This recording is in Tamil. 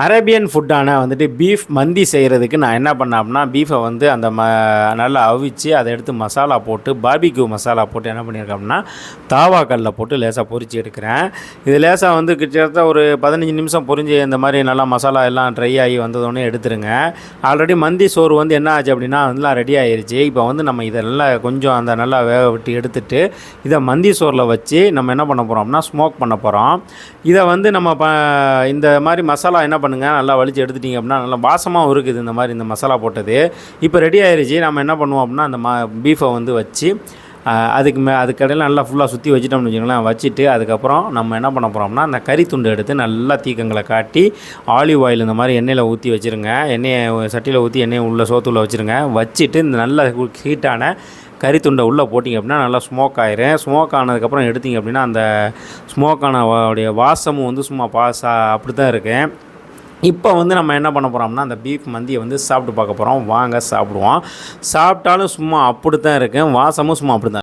அரேபியன் ஃபுட்டான வந்துட்டு பீஃப் மந்தி செய்கிறதுக்கு நான் என்ன பண்ணேன் அப்படின்னா பீஃபை வந்து அந்த ம நல்லா அவிச்சு அதை எடுத்து மசாலா போட்டு பார்பிக்யூ மசாலா போட்டு என்ன பண்ணியிருக்கேன் அப்படின்னா தாவாக்கல்லில் போட்டு லேசாக பொறிச்சு எடுக்கிறேன். இது லேசாக வந்து கிட்டத்தட்ட ஒரு பதினஞ்சு நிமிஷம் பொறிஞ்சு இந்த மாதிரி நல்லா மசாலா எல்லாம் ட்ரை ஆகி வந்ததோடனே எடுத்துருங்க. ஆல்ரெடி மந்தி சோறு வந்து என்ன ஆச்சு அப்படின்னா அதெல்லாம் ரெடி ஆகிருச்சு இப்போ வந்து நம்ம இதை நல்லா கொஞ்சம் அந்த நல்லா வேக விட்டு எடுத்துட்டு இதை மந்தி சோறில் வச்சு நம்ம என்ன பண்ண போகிறோம் அப்படின்னா ஸ்மோக் பண்ண போகிறோம் இதை வந்து நம்ம ப இந்த மாதிரி மசாலா என்ன பண்ணுங்கள் நல்லா வலிச்சு எடுத்துட்டிங்க அப்படின்னா நல்லா வாசமாகவும் இருக்குது இந்த மாதிரி இந்த மசாலா போட்டது. இப்போ ரெடி ஆயிடுச்சு நம்ம என்ன பண்ணுவோம் அப்படின்னா அந்த மா பீஃபை வந்து வச்சு அதுக்கு மே அதுக்கடையில் நல்லா ஃபுல்லாக சுற்றி வச்சுட்டோம்னு வச்சுக்கோங்களேன் வச்சுட்டு அதுக்கப்புறம் நம்ம என்ன பண்ண போகிறோம்னா அந்த கறி துண்டு எடுத்து நல்லா தீக்கங்களை காட்டி ஆலிவ் ஆயில் இந்த மாதிரி எண்ணெயில் ஊற்றி வச்சுருங்க. எண்ணெயை சட்டியில் ஊற்றி எண்ணெயை உள்ள சோத்துள்ள வச்சுருங்க. வச்சுட்டு இந்த நல்ல ஹீட்டான கறி துண்டை உள்ளே போட்டிங்க அப்படின்னா நல்லா ஸ்மோக் ஆயிரும். ஸ்மோக் ஆனதுக்கப்புறம் எடுத்தீங்க அப்படின்னா அந்த ஸ்மோக் ஆன உடைய வாசமும் வந்து சும்மா பாசா அப்படி தான் இருக்கு. இப்போ வந்து நம்ம என்ன பண்ண போகிறோம்னா அந்த பீஃப் மந்தியை வந்து சாப்பிட்டு பார்க்க போகிறோம் வாங்க சாப்பிடுவோம். சாப்பிட்டாலும் சும்மா அப்படி தான் இருக்கு. வாசமும் சும்மா அப்படி தான்